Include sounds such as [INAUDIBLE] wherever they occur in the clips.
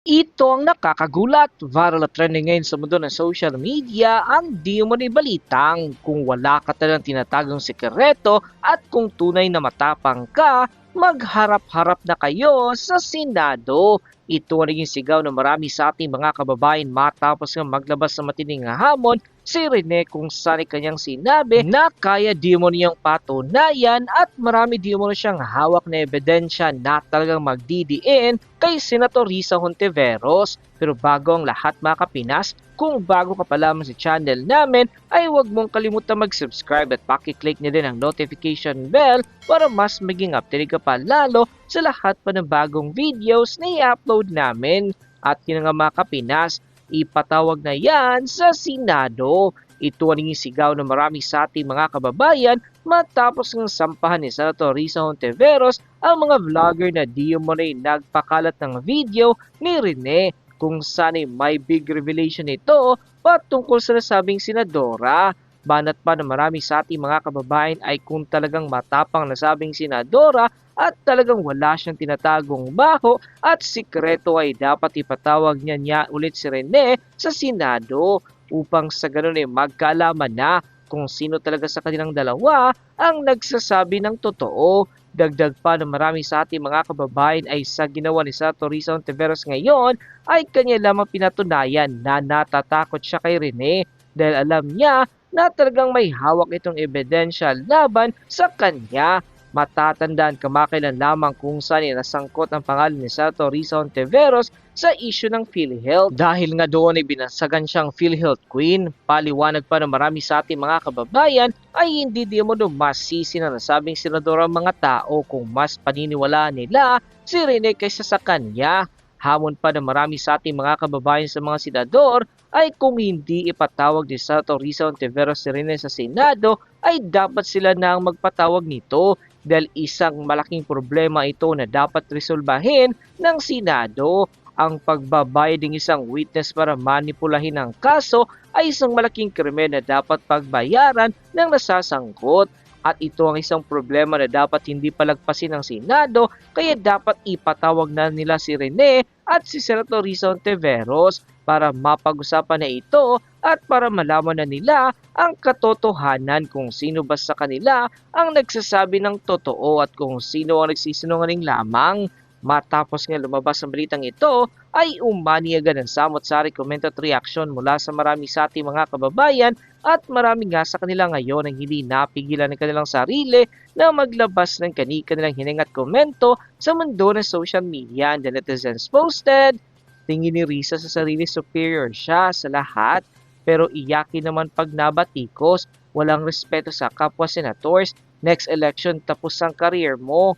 Ito ang nakakagulat. Viral at trending ngayon sa mundo ng social media ang di mo balitang kung wala ka talang tinatagong sekreto at kung tunay na matapang ka, magharap-harap na kayo sa Senado. Ito ang naging sigaw ng marami sa ating mga kababayan matapos nga maglabas ng matinding hamon si Rene kung saan kanyang sinabi na kaya di mo niyang patunayan at marami di mo na siyang hawak na ebidensya na talagang magdidiin kay Senator Risa Hontiveros. Pero bago ang lahat mga kapinas, kung bago ka pa lamang sa channel namin ay huwag mong kalimutan mag-subscribe at pakiclick na din ang notification bell para mas maging updated ka pa lalo sa lahat pa ng bagong videos na i-upload namin. At yun nga mga kapinas, ipatawag na yan sa Senado. Ito ang sigaw ng marami sa ating mga kababayan matapos ng sampahan ni Senator Risa Hontiveros ang mga vlogger na di umunay nagpakalat ng video ni Rene kung saan ay may big revelation ito patungkol sa nasabing senadora. Banat pa na marami sa ating mga kababayan ay kung talagang matapang nasabing senadora at talagang wala siyang tinatagong baho at sikreto ay dapat ipatawag niya niya ulit si Rene sa Senado upang sa ganun ay magkaalaman na kung sino talaga sa kanilang dalawa ang nagsasabi ng totoo. Dagdag pa na marami sa ating mga kababayan ay sa ginawa ni Senator Risa Ontiveros ngayon ay kanya lamang pinatunayan na natatakot siya kay Rene dahil alam niya na talagang may hawak itong ebidensya laban sa kanya. Matatandaan kamakailan lamang kung saan nasangkot ang pangalan ni Senator Risa Ontiveros sa issue ng PhilHealth. Dahil nga doon ay binansagan siyang PhilHealth Queen, paliwanag pa na marami sa ating mga kababayan ay hindi di mo masisi na nasabing senador ang mga tao kung mas paniniwalaan nila si Rene kaysa sa kanya. Hamon pa na marami sa ating mga kababayan sa mga senador ay kung hindi ipatawag ni Senator Risa Ontiveros si Rene sa Senado ay dapat sila na ang magpatawag nito dahil isang malaking problema ito na dapat resolbahin ng Senado. Ang pagbabayad ng isang witness para manipulahin ang kaso ay isang malaking krimen na dapat pagbayaran ng nasasangkot. At ito ang isang problema na dapat hindi palagpasin ng Senado kaya dapat ipatawag na nila si Rene at si Senator Risa Ontiveros para mapag-usapan na ito at para malaman na nila ang katotohanan kung sino ba sa kanila ang nagsasabi ng totoo at kung sino ang nagsisinungaling lamang. Matapos nga lumabas ang balitang ito, ay umani agad ng samot-sari comment at reaction mula sa marami sa ating mga kababayan at marami nga sa kanila ngayon ang hindi napigilan ng kanilang sarili na maglabas ng kani-kanilang hininga at komento sa mundo ng social media and the netizens posted. Tingin ni Risa sa sarili superior siya sa lahat pero iyakin naman pag nabatikos, walang respeto sa kapwa senators, next election tapos ang career mo.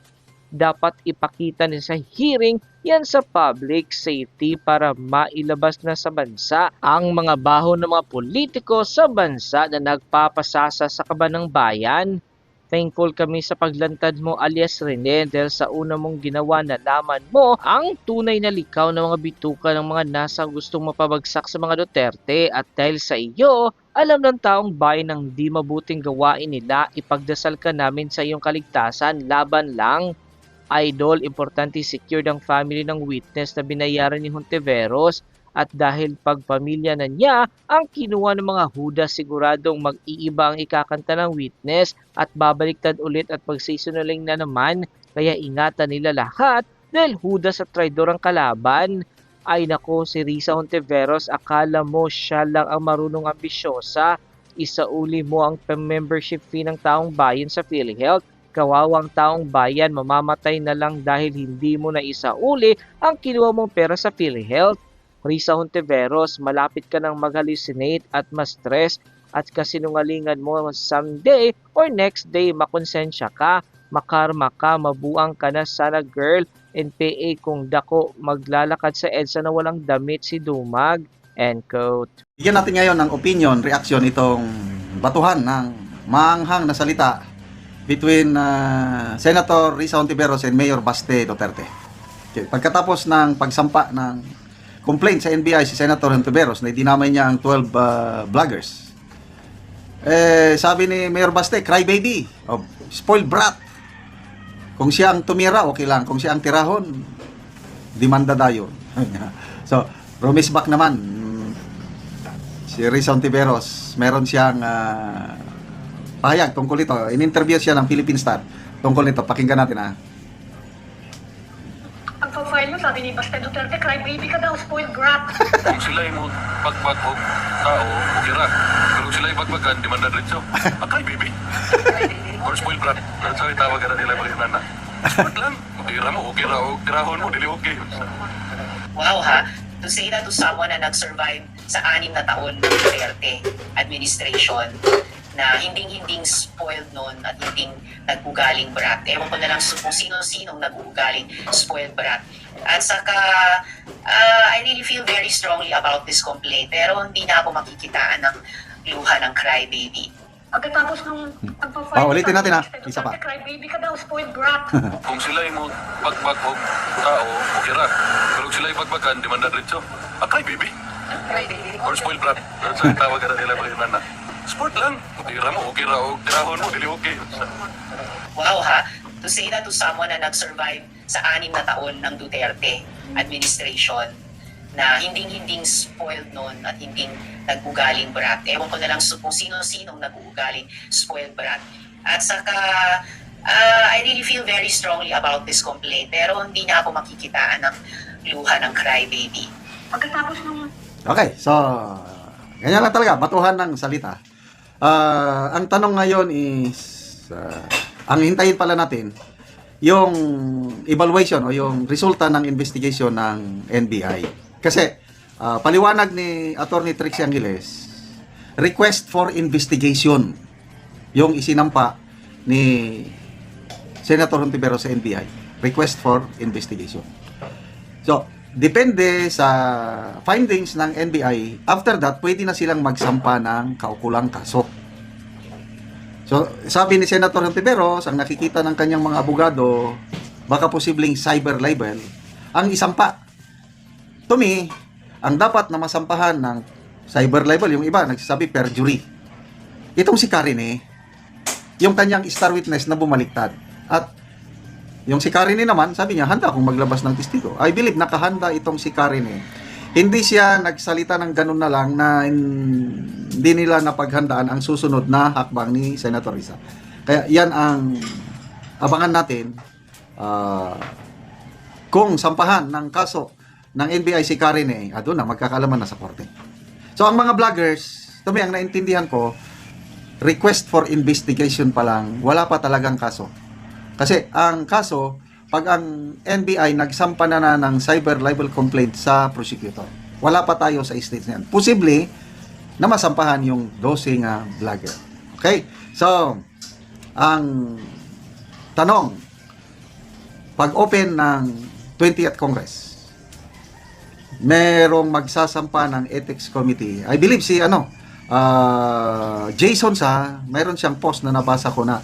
Dapat ipakita niya sa hearing yan sa public safety para mailabas na sa bansa ang mga baho ng mga politiko sa bansa na nagpapasasa sa kaba ng bayan. Thankful kami sa paglantad mo alias Rene dahil sa una mong ginawa na laman mo ang tunay na likaw ng mga bituka ng mga nasa gustong mapabagsak sa mga Duterte at dahil sa iyo, alam ng taong bayan ng di mabuting gawain nila, ipagdasal ka namin sa iyong kaligtasan, laban lang. Idol, importante secure ang family ng witness na binayaran ni Hontiveros at dahil pagpamilya na niya ang kinuha ng mga huda siguradong mag-iiba ang ikakanta ng witness. At babaliktad ulit at pagsisinungaling na naman. Kaya ingatan nila lahat dahil huda sa traidor ang kalaban. Ay nako si Risa Hontiveros akala mo siya lang ang marunong ambisyosa? Isauli mo ang membership fee ng taong bayan sa PhilHealth kawawang taong bayan mamamatay na lang dahil hindi mo na isauli ang kinuha mong pera sa PhilHealth Risa Hontiveros, malapit ka nang mag-hallucinate at ma-stress at kasinungalingan mo someday or next day makonsensya ka, makarma ka, mabuang ka na sana girl, NPA kung dako maglalakad sa EDSA na walang damit si Dumag. End quote. Bigyan natin ngayon ng opinion, reaction itong batuhan ng manghang na salita between uh, Senator Risa Ontiveros and Mayor Baste Duterte. Okay. Pagkatapos ng pagsampa ng complaint sa NBI si Senator Ontiveros na dinamay niya ang 12 uh, vloggers. Eh, sabi ni Mayor Baste, crybaby, o spoiled brat. Kung siya ang tumira, okay lang. Kung siya ang tirahon, demanda dayon. [LAUGHS] so, promise back naman. Si Rizon Tiveros, meron siyang ah, pahayag tungkol ito. In-interview siya ng Philippine Star tungkol nito. Pakinggan natin ah. Ang profile mo, sabi ni Basta Duterte, cry baby ka daw, spoiled brat. [LAUGHS] Kung sila yung pagpag o tao, kira. Pero sila yung pagpagan, di man na diretso. Akay, baby. Or spoiled brat. How itawag ka na nila mga nana. Sport lang. Kira mo, okay ra, o kirahon mo, dili okay. Wow ha, to say that to someone na nag-survive sa anim na taon ng Duterte administration na hinding-hinding spoiled noon at hinding nag-ugaling brat. Ewan ko na lang kung sino-sinong nag-ugaling spoiled brat. At saka, ah, I really feel very strongly about this complaint pero hindi na ako makikitaan ng luha ng crybaby. Pagkatapos nung ang profile Ah, mo, ulitin natin, ni ah. Isa pa. Duterte, cry baby ka daw, spoiled brat. [LAUGHS] Kung sila yung pagpag o tao, kira. Pero sila yung pagpagan, di man na diretso. Akay, baby. Or spoiled brat. How itawag ka na nila mga nana. Sport lang. Kira mo, okay ra, o kirahon mo, dili okay. Wow ha, to say that to someone na nag-survive sa anim na taon ng Duterte administration na hinding-hinding spoiled noon at hinding nag-ugaling brat. Ewan ko na lang kung sino-sinong nag-ugaling spoiled brat. At saka, ah, I really feel very strongly about this complaint pero hindi na ako makikitaan ng luha ng crybaby. Pagkatapos nung Okay, so ganyan lang talaga, batuhan ng salita. Ah, ang tanong ngayon is ah, ang hintayin pala natin yung evaluation o yung resulta ng investigation ng NBI. Kasi ah, paliwanag ni Attorney Trixie Angeles, request for investigation yung isinampa ni Senator Hontiveros sa NBI. Request for investigation. So, depende sa findings ng NBI, after that, pwede na silang magsampa ng kaukulang kaso. So, sabi ni Senator Hontiveros, ang nakikita ng kanyang mga abogado, baka posibleng cyber libel, ang isampa. To me, ang dapat na masampahan ng cyber libel, yung iba, nagsasabi perjury. Itong si Karine, yung kanyang star witness na bumaliktad. At yung si Karine naman, sabi niya, handa akong maglabas ng testigo. I believe nakahanda itong si Karine. Hindi siya nagsalita ng ganun na lang na hindi nila napaghandaan ang susunod na hakbang ni Senator Risa. Kaya yan ang abangan natin ah, kung sampahan ng kaso ng NBI si Karine, ah, doon na magkakalaman na sa korte. So ang mga vloggers, to me, ang naintindihan ko, request for investigation pa lang, wala pa talagang kaso. Kasi ang kaso, pag ang NBI nagsampa na na ng cyber libel complaint sa prosecutor, wala pa tayo sa stage na yan. Posible na masampahan yung 12 nga vlogger. Okay? So, ang tanong, pag open ng 20th Congress, merong magsasampa ng ethics committee. I believe si ano, ah, Jason sa, meron siyang post na nabasa ko na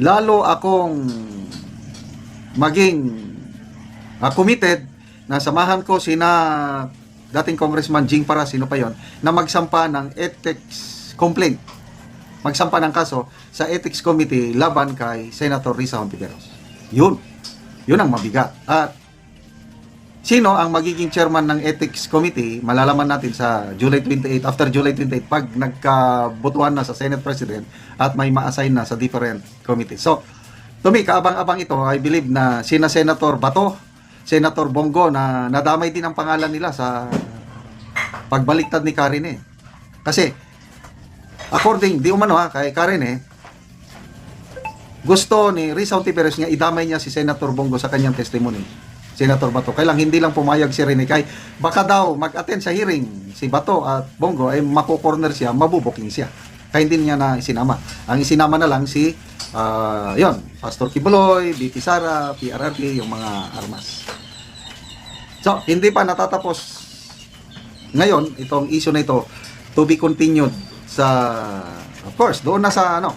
lalo akong maging ah, committed na samahan ko sina dating congressman Jing Para, sino pa yon, na magsampa ng ethics complaint, magsampa ng kaso sa ethics committee laban kay Senator Risa Hontiveros. Yun. Yun ang mabigat. At sino ang magiging chairman ng ethics committee, malalaman natin sa July 28, after July 28, pag nagkabutuan na sa Senate President at may ma-assign na sa different committee. So, to me, kaabang-abang ito, I believe na sina Senator Bato, Senator Bongo na nadamay din ang pangalan nila sa pagbaliktad ni Karine. Kasi, according, di umano ha, kay Karine, gusto ni Risa Ontiveros nga idamay niya si Senator Bongo sa kanyang testimony. Senator Bato. Kailang hindi lang pumayag si Rene kay baka daw mag-attend sa hearing si Bato at Bongo ay mako-corner siya, mabubuking siya. Kaya hindi niya na isinama. Ang isinama na lang si ah, yon, Pastor Kibuloy, BP Sara, PRRP, yung mga armas. So, hindi pa natatapos ngayon itong issue na ito to be continued sa of course doon na sa ano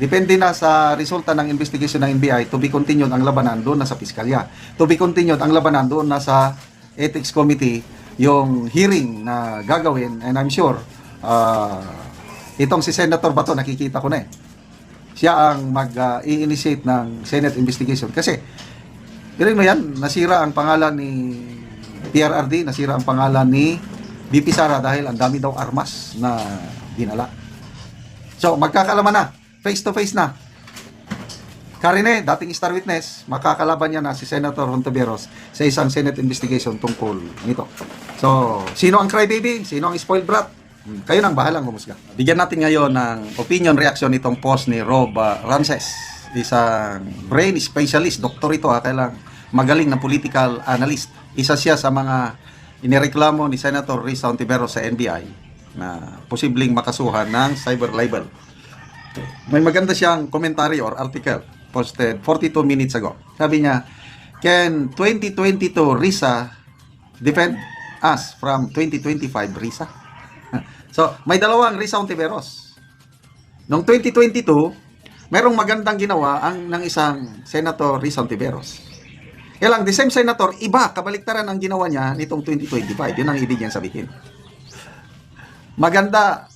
Depende na sa resulta ng investigation ng NBI to be continued ang labanan doon na sa piskalya. To be continued ang labanan doon na sa ethics committee yung hearing na gagawin and I'm sure uh, itong si Senator Bato nakikita ko na eh. Siya ang mag-i-initiate ng Senate investigation kasi Piling mo yan, nasira ang pangalan ni PRRD, nasira ang pangalan ni BP Sara dahil ang dami daw armas na dinala. So, magkakalaman na. Face to face na. Karine, dating star witness, makakalaban niya na si Senator Hontiveros sa isang Senate investigation tungkol nito. So, sino ang crybaby? Sino ang spoiled brat? Hmm, Kayo nang bahalang humusga. Bigyan natin ngayon ng opinion reaction itong post ni Rob uh, Rances, isang brain specialist, doktor ito ha, kailang magaling na political analyst. Isa siya sa mga inireklamo ni Senator Risa Hontiveros sa NBI na posibleng makasuhan ng cyber libel. May maganda siyang commentary or article posted 42 minutes ago. Sabi niya, Can 2022 RISA defend us from 2025 RISA? [LAUGHS] so, may dalawang RISA Ontiveros. Noong 2022, merong magandang ginawa ang ng isang Senator Risa Ontiveros. Kaya lang, the same senator, iba, kabaliktaran ang ginawa niya nitong 2025. Yun ang ibig niyang sabihin. Maganda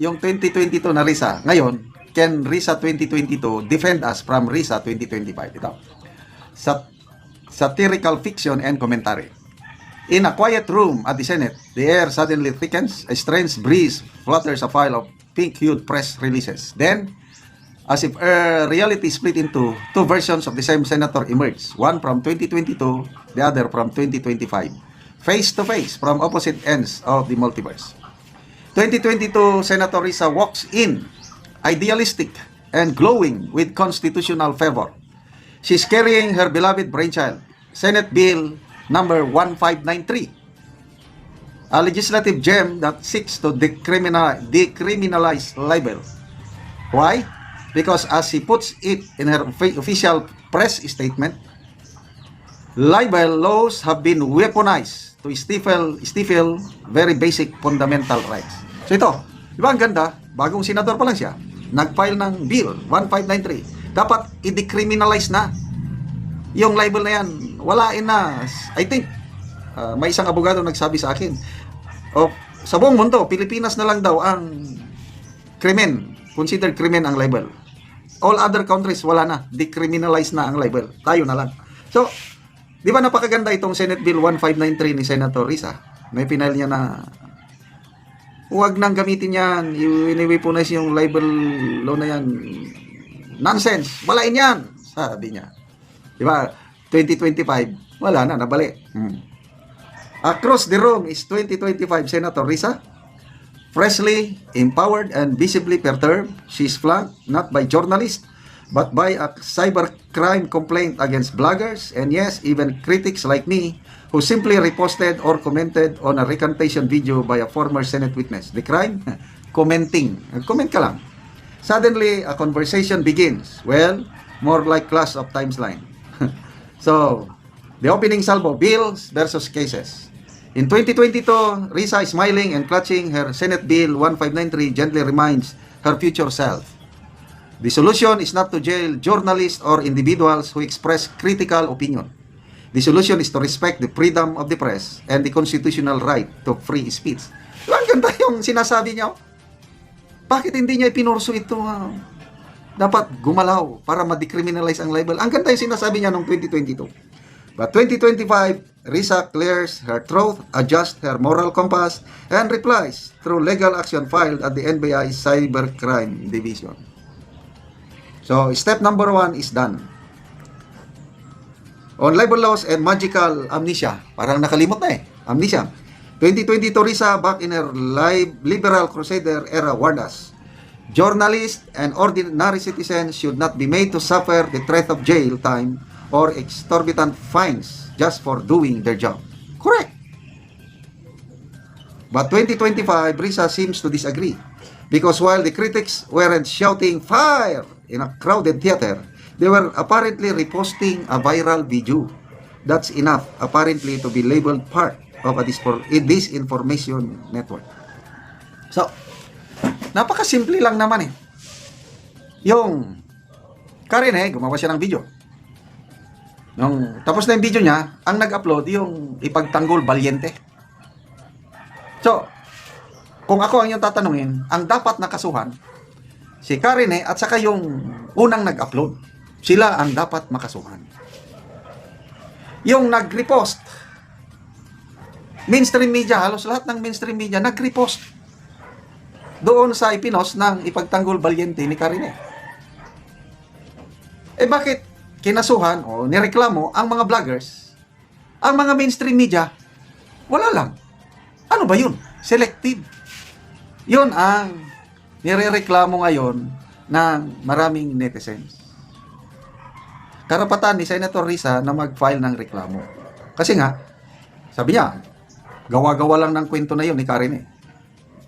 yung 2022 na RISA. Ngayon, can RISA 2022 defend us from RISA 2025? Ito. Sat satirical fiction and commentary. In a quiet room at the Senate, the air suddenly thickens, a strange breeze flutters a file of pink-hued press releases. Then, as if a reality split into two versions of the same senator emerged, one from 2022, the other from 2025, face to face from opposite ends of the multiverse. 2022 Senator Risa walks in, idealistic and glowing with constitutional fervor. She's carrying her beloved brainchild, Senate Bill number 1593, a legislative gem that seeks to decriminalize, decriminalize libel. Why? Because as she puts it in her offi- official press statement, libel laws have been weaponized to stifle, stifle very basic fundamental rights. So ito, di ba ang ganda? Bagong senador pa lang siya. Nag-file ng bill, 1593. Dapat i-decriminalize na yung libel na yan. Walain na. I think, uh, may isang abogado nagsabi sa akin, oh, sa buong mundo, Pilipinas na lang daw ang krimen, considered krimen ang libel. All other countries, wala na. Decriminalize na ang libel. Tayo na lang. So, di ba napakaganda itong Senate Bill 1593 ni Senator Risa? May pinal niya na huwag nang gamitin yan. Iniwipunis yung libel law na yan. Nonsense. Walain yan. Sabi niya. Di ba? 2025, wala na, nabali. Hmm. Across the room is 2025 Senator Risa. Freshly empowered and visibly perturbed, she is flanked not by journalists, but by a cybercrime complaint against bloggers and yes, even critics like me who simply reposted or commented on a recantation video by a former Senate witness. The crime? [LAUGHS] Commenting. Comment ka lang. Suddenly, a conversation begins. Well, more like class of times line. [LAUGHS] so, the opening salvo, bills versus cases. In 2022, Risa is smiling and clutching her Senate Bill 1593 gently reminds her future self. The solution is not to jail journalists or individuals who express critical opinion. The solution is to respect the freedom of the press and the constitutional right to free speech. Ang ganda yung sinasabi niya. oh. Bakit hindi niya ipinurso ito? ah? dapat gumalaw para ma-decriminalize ang libel. Ang ganda yung sinasabi niya noong 2022. But 2025, Risa clears her throat, adjusts her moral compass, and replies through legal action filed at the NBI Cybercrime Division. So, step number one is done. On libel laws and magical amnesia. Parang nakalimot na eh. Amnesia. 2022 Risa back in her live liberal crusader era warned us. Journalists and ordinary citizens should not be made to suffer the threat of jail time or exorbitant fines just for doing their job. Correct. But 2025, Risa seems to disagree. Because while the critics weren't shouting fire in a crowded theater, they were apparently reposting a viral video. That's enough, apparently, to be labeled part of a disinformation network. So, napakasimple lang naman eh. Yung Karen eh, gumawa siya ng video. Nung tapos na yung video niya, ang nag-upload yung ipagtanggol balyente. So, kung ako ang yung tatanungin, ang dapat nakasuhan, si Karine at saka yung unang nag-upload, sila ang dapat makasuhan. Yung nag-repost mainstream media, halos lahat ng mainstream media nag-repost doon sa ipinos ng ipagtanggol balyente ni Karine. Eh bakit kinasuhan o nireklamo ang mga vloggers, ang mga mainstream media, wala lang. Ano ba yun? Selective. Yun ang nirereklamo ngayon ng maraming netizens. Karapatan ni Senator Risa na mag-file ng reklamo. Kasi nga, sabi niya, gawa-gawa lang ng kwento na yun ni Karen.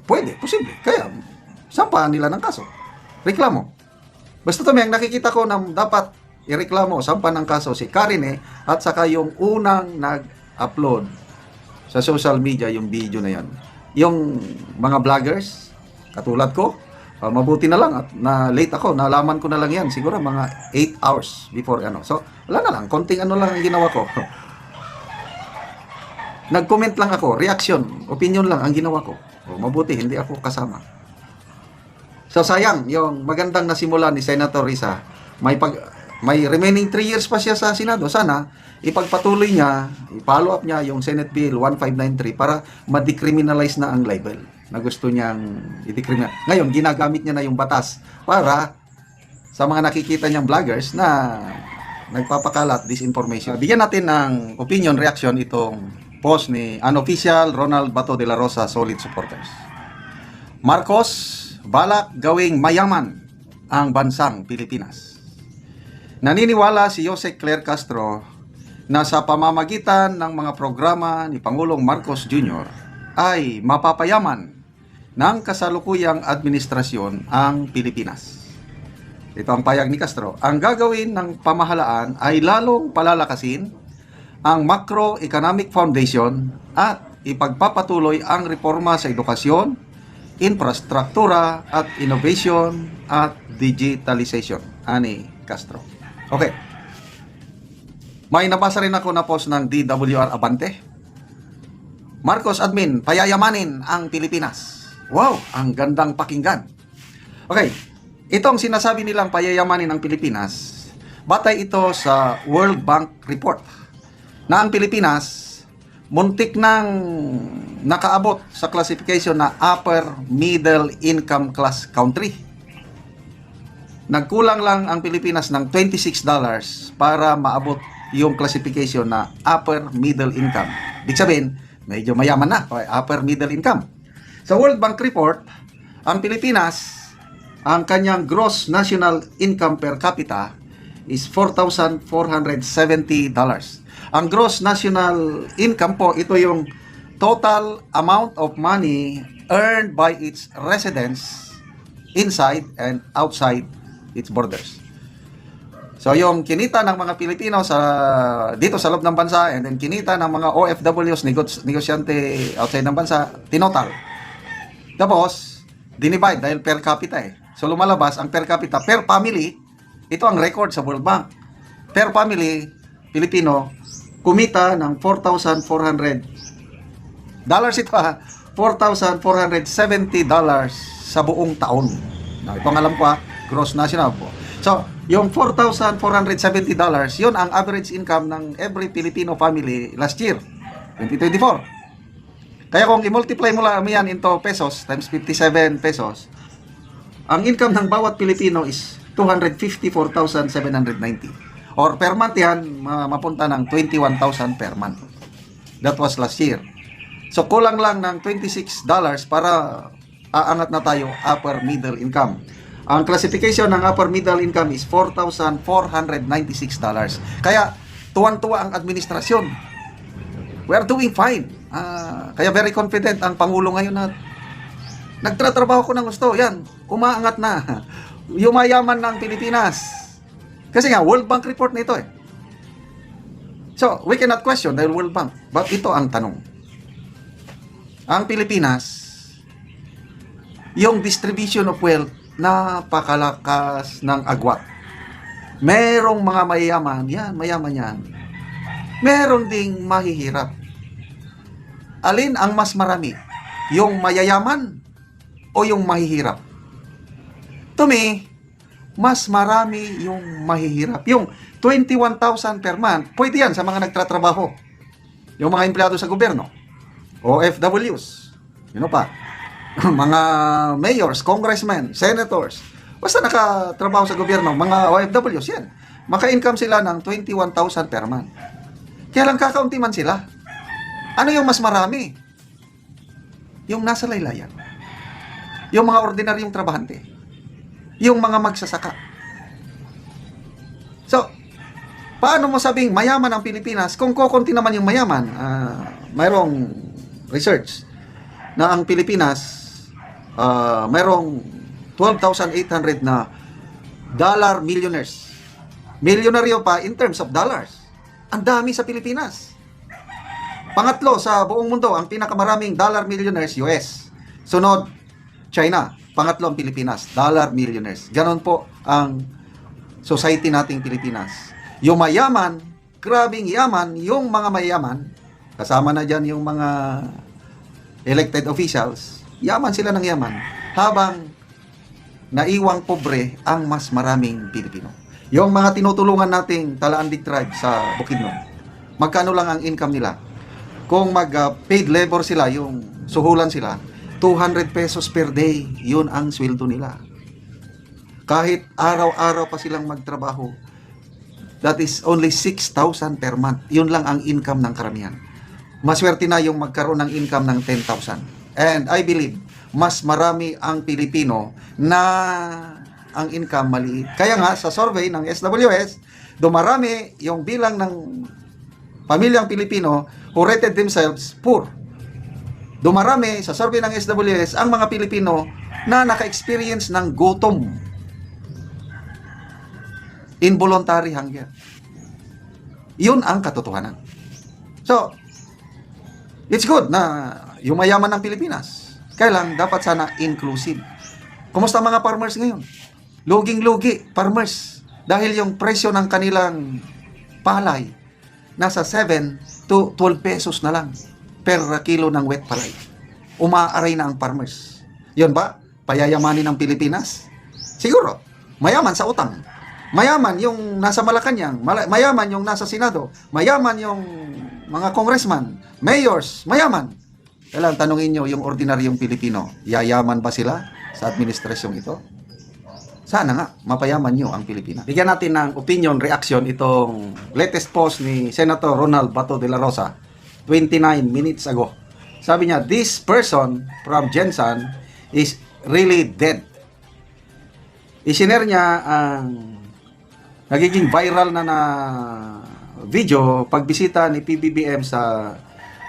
Pwede, posible. Kaya, sampahan nila ng kaso. Reklamo. Basta to, ang nakikita ko na dapat ireklamo, sampahan ng kaso si Karine at saka yung unang nag-upload sa social media yung video na yan. Yung mga vloggers, katulad ko, uh, mabuti na lang at na late ako, nalaman ko na lang yan, siguro mga 8 hours before ano. So, wala na lang, konting ano lang ang ginawa ko. [LAUGHS] Nag-comment lang ako, reaction, opinion lang ang ginawa ko. O, mabuti, hindi ako kasama. So sayang, yung magandang nasimula ni Senator Risa, may pag may remaining 3 years pa siya sa Senado. Sana ipagpatuloy niya, i-follow up niya yung Senate Bill 1593 para ma-decriminalize na ang libel na gusto niyang i-decriminalize. Ngayon, ginagamit niya na yung batas para sa mga nakikita niyang vloggers na nagpapakalat disinformation. Bigyan natin ng opinion reaction itong post ni unofficial Ronald Bato de la Rosa solid supporters. Marcos balak gawing mayaman ang bansang Pilipinas. Naniniwala si Jose Claire Castro na sa pamamagitan ng mga programa ni Pangulong Marcos Jr. ay mapapayaman ng kasalukuyang administrasyon ang Pilipinas. Ito ang payag ni Castro. Ang gagawin ng pamahalaan ay lalong palalakasin ang macroeconomic foundation at ipagpapatuloy ang reforma sa edukasyon, infrastruktura at innovation at digitalization. Ani Castro. Okay. May nabasa rin ako na post ng DWR Abante. Marcos Admin, payayamanin ang Pilipinas. Wow, ang gandang pakinggan. Okay, itong sinasabi nilang payayamanin ang Pilipinas, batay ito sa World Bank report na ang Pilipinas muntik nang nakaabot sa classification na upper middle income class country. Nagkulang lang ang Pilipinas ng $26 para maabot yung classification na upper middle income. Ibig sabihin, medyo mayaman na, upper middle income. Sa World Bank report, ang Pilipinas, ang kanyang gross national income per capita is $4,470. Ang gross national income po, ito yung total amount of money earned by its residents inside and outside its borders. So yung kinita ng mga Pilipino sa dito sa loob ng bansa and then kinita ng mga OFWs negos, negosyante outside ng bansa tinotal. Tapos dinivide dahil per capita eh. So lumalabas ang per capita per family ito ang record sa World Bank. Per family Pilipino kumita ng 4,400 dollars ito ha. 4,470 dollars sa buong taon. Now, ito ang alam ko ha, gross national po. So, yung 4,470 dollars, yun ang average income ng every Filipino family last year, 2024. Kaya kung i-multiply mo lang yan into pesos, times 57 pesos, ang income ng bawat Pilipino is 254,790. Or per month yan, ma- mapunta ng 21,000 per month. That was last year. So kulang lang ng 26 dollars para aangat na tayo upper middle income. Ang classification ng upper middle income is 4,496 dollars. Kaya tuwan-tuwa ang administrasyon. We are doing fine. Ah, kaya very confident ang Pangulo ngayon na nagtratrabaho ko ng gusto. Yan, umaangat na. [LAUGHS] Yumayaman ng Pilipinas. Kasi nga, World Bank report nito eh. So, we cannot question dahil World Bank. But ito ang tanong ang Pilipinas, yung distribution of wealth, napakalakas ng agwat. Merong mga mayayaman, yan, mayaman yan. Meron ding mahihirap. Alin ang mas marami? Yung mayayaman o yung mahihirap? To me, mas marami yung mahihirap. Yung 21,000 per month, pwede yan sa mga nagtatrabaho. Yung mga empleyado sa gobyerno. OFWs, yun pa, [LAUGHS] mga mayors, congressmen, senators, basta nakatrabaho sa gobyerno, mga OFWs yan, maka-income sila ng 21,000 per month. Kaya lang kakaunti man sila. Ano yung mas marami? Yung nasa laylayan. Yung mga ordinaryong trabahante. Yung mga magsasaka. So, paano mo sabing mayaman ang Pilipinas kung kokonti naman yung mayaman? Ah, mayroong research na ang Pilipinas ah, mayroong 12,800 na dollar millionaires. Milyonaryo pa in terms of dollars. Ang dami sa Pilipinas. Pangatlo sa buong mundo, ang pinakamaraming dollar millionaires, US. Sunod, China. Pangatlo ang Pilipinas, dollar millionaires. Ganon po ang society nating Pilipinas. Yung mayaman, grabing yaman, yung mga mayaman, kasama na dyan yung mga elected officials, yaman sila ng yaman, habang naiwang pobre ang mas maraming Pilipino. Yung mga tinutulungan nating Talaandig tribe sa Bukidnon, magkano lang ang income nila? Kung mag uh, paid labor sila, yung suhulan sila, 200 pesos per day, yun ang sweldo nila. Kahit araw-araw pa silang magtrabaho, that is only 6,000 per month. Yun lang ang income ng karamihan. Maswerte na yung magkaroon ng income ng 10,000. And I believe, mas marami ang Pilipino na ang income maliit. Kaya nga, sa survey ng SWS, dumarami yung bilang ng pamilyang Pilipino who rated themselves poor. Dumarami sa survey ng SWS ang mga Pilipino na naka-experience ng gutom. Involuntary hunger. Yun ang katotohanan. So, it's good na yumayaman ng Pilipinas. Kailan dapat sana inclusive. Kumusta mga farmers ngayon? Luging-lugi, farmers. Dahil yung presyo ng kanilang palay nasa 7 to 12 pesos na lang per kilo ng wet palay. Umaaray na ang farmers. Yun ba? Payayamanin ng Pilipinas? Siguro. Mayaman sa utang. Mayaman yung nasa Malacanang. Mala- mayaman yung nasa Senado. Mayaman yung mga congressman, mayors, mayaman. Kailangan tanungin nyo yung ordinaryong Pilipino, yayaman ba sila sa administrasyong ito? Sana nga, mapayaman nyo ang Pilipinas. Bigyan natin ng opinion, reaction itong latest post ni Senator Ronald Bato de la Rosa 29 minutes ago. Sabi niya, this person from Jensen is really dead. Isinare niya ang nagiging viral na na video pagbisita ni PBBM sa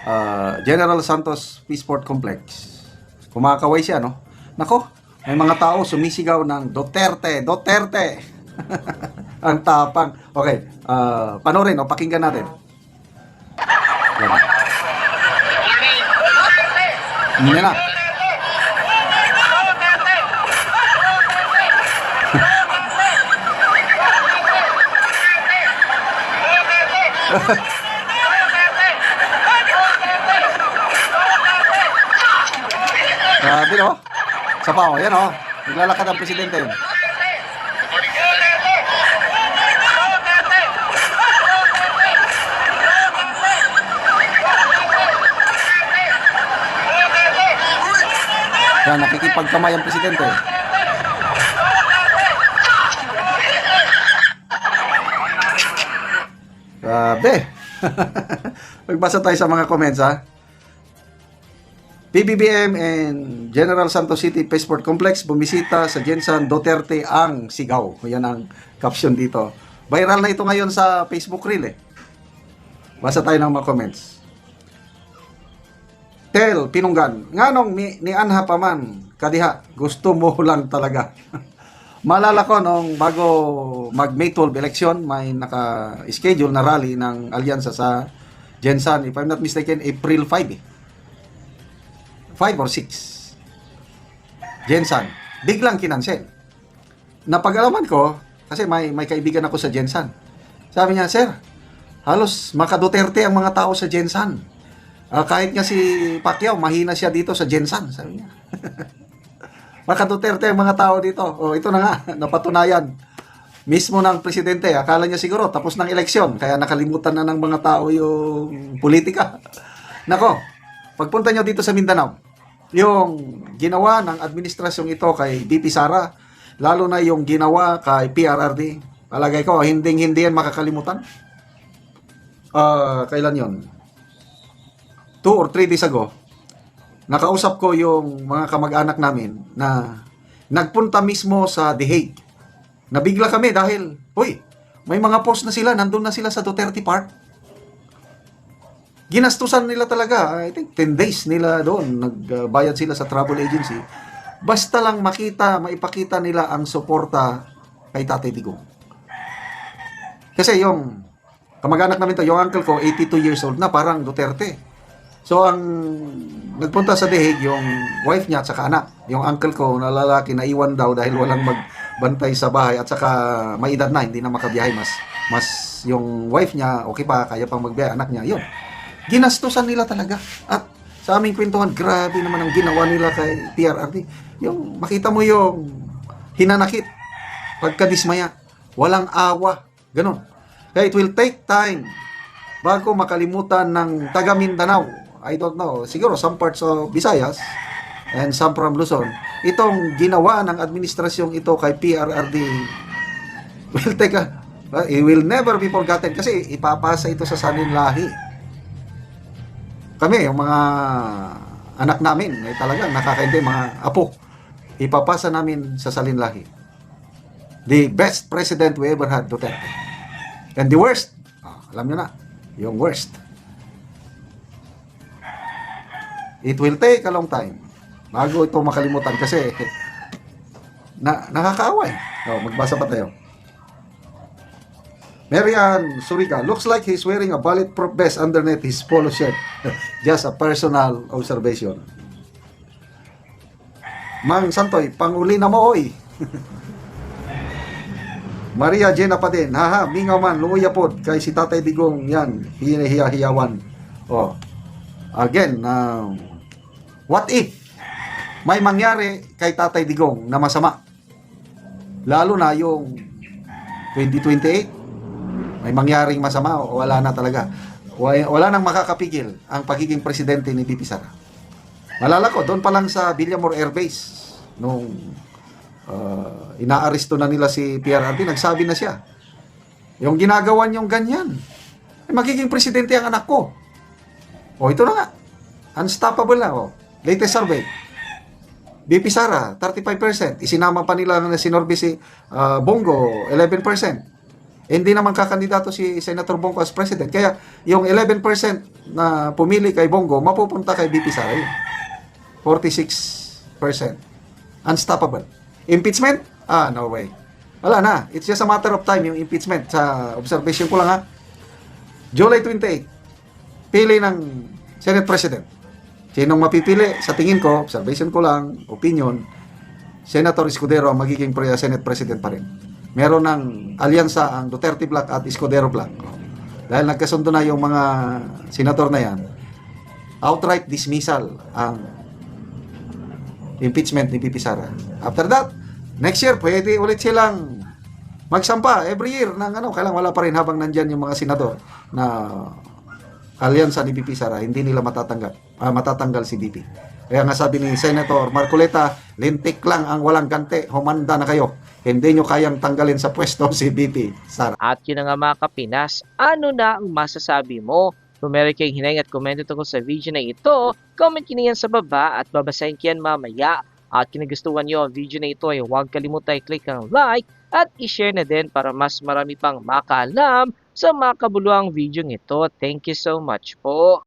ah, General Santos Peaceport Complex. Kumakaway siya, no? Nako, may mga tao sumisigaw ng Duterte, Duterte. [LAUGHS] Ang tapang. Okay, uh, panoorin o pakinggan natin. Yan na. [LAUGHS] Grabe, no? Sa pa, oh. Yan, oh. Naglalakad ang presidente. Yan, nakikipagkamay ang presidente. Grabe. [LAUGHS] Magbasa tayo sa mga comments, ha? PBBM and General Santos City Passport Complex bumisita sa Jensen Duterte ang sigaw. Yan ang caption dito. Viral na ito ngayon sa Facebook Reel eh. Basa tayo ng mga comments. Tel, Pinunggan. Nganong ni, ni Anha pa man, kadiha, gusto mo [LAUGHS] lang talaga. Malala ko nung bago mag May 12 election, may naka-schedule na rally ng alyansa sa Jensen. If I'm not mistaken, April 5 eh. 5 or 6. Jensen. Biglang kinansel. Napag-alaman ko, kasi may, may kaibigan ako sa Jensen. Sabi niya, Sir, halos maka-Duterte ang mga tao sa Jensen. Ah, kahit nga si Pacquiao, mahina siya dito sa Jensen, sabi niya. [LAUGHS] maka-Duterte ang mga tao dito. O, ito na nga, [LAUGHS] napatunayan. Mismo ng presidente, akala niya siguro tapos ng eleksyon, kaya nakalimutan na ng mga tao yung politika. Nako, pagpunta nyo dito sa Mindanao, yung ginawa ng administrasyong ito kay BP Sara, lalo na yung ginawa kay PRRD, palagay ko, hindi hindi yan makakalimutan. Ah, kailan yon? Two or three days ago, nakausap ko yung mga kamag-anak namin na nagpunta mismo sa The Hague. Nabigla kami dahil, uy, may mga post na sila, nandun na sila sa Duterte Park. Ginastusan nila talaga, I think 10 days nila doon, nagbayad sila sa travel agency. Basta lang makita, maipakita nila ang suporta kay Tatay Digong. Kasi yung kamag-anak namin to, yung uncle ko, 82 years old na, parang Duterte. So, ang nagpunta sa dehig, yung wife niya at saka anak. Yung uncle ko na lalaki na iwan daw dahil walang magbantay sa bahay at saka may edad na, hindi na makabiyahe. Mas, mas yung wife niya, okay pa, kaya pang magbiyahe, anak niya, yun. Ginastusan nila talaga. At sa aming kwentuhan, grabe naman ang ginawa nila kay PRRD. Yung makita mo yung hinanakit, pagkadismaya, walang awa, ganun. Kaya it will take time bago makalimutan ng taga Mindanao. I don't know, siguro some parts of Visayas and some from Luzon. Itong ginawa ng administrasyong ito kay PRRD will take a, it will never be forgotten kasi ipapasa ito sa sanin lahi. Kami, yung mga anak namin, ay talagang nakakaintay, mga apo, ipapasa namin sa salin lahi. The best president we ever had, Duterte. And the worst, ah, alam nyo na, yung worst. It will take a long time bago ito makalimutan kasi [LAUGHS] na nakakaaway. Oh, magbasa pa tayo. Marian Surica, looks like he's wearing a bulletproof vest underneath his polo shirt. [LAUGHS] Just a personal observation. Mang Santoy, panguli na mo oy. [LAUGHS] Maria Jena pa din. Haha, mingaw man, luya pod. Kay si Tatay Digong, yan, hinahiyawan. Oh. Again, um, what if may mangyari kay Tatay Digong na masama? Lalo na yung 2028, may mangyaring masama o wala na talaga. Wala, nang makakapigil ang pagiging presidente ni Bibi Sara. Malala ko, doon pa lang sa Villamor Air Base, nung uh, inaaresto na nila si PRRD, nagsabi na siya, yung ginagawa niyong ganyan, eh, magiging presidente ang anak ko. O ito na nga, unstoppable na. O. Latest survey, BP Sara, 35%. Isinama pa nila na sinorbi si ah, Bongo, 11%. Hindi naman kakandidato si Senator Bongo as president. Kaya yung 11% na pumili kay Bongo, mapupunta kay BP Sara yun. 46%. Unstoppable. Impeachment? Ah, no way. Wala na. It's just a matter of time yung impeachment. Sa observation ko lang ha. July 28, pili ng Senate President. Sinong mapipili? Sa tingin ko, observation ko lang, opinion, Senator Escudero ang magiging Senate President pa rin. Meron ng alyansa ang Duterte Black at Escudero Black. Dahil nagkasundo na yung mga senator na yan, outright dismissal ang impeachment ni Pipi Sara. After that, next year, pwede ulit silang magsampa every year ng ano, kailang wala pa rin habang nandyan yung mga senador na alyansa ni BP Sara, hindi nila matatanggap, ah, matatanggal si BP. Kaya nga sabi ni Senator Marcoleta, lintik lang ang walang gante, humanda na kayo. Hindi nyo kayang tanggalin sa pwesto [LAUGHS] si BP Sara. At yun na nga mga kapinas, ano na ang masasabi mo? Kung meron kayong hinayang at komento tungkol sa video na ito, comment nyo yan sa baba at babasahin ko yan mamaya. At kung nagustuhan nyo ang video na ito ay huwag kalimutan i-click ang like at i-share na din para mas marami pang makaalam sa mga kabuluhang video ito. Thank you so much po.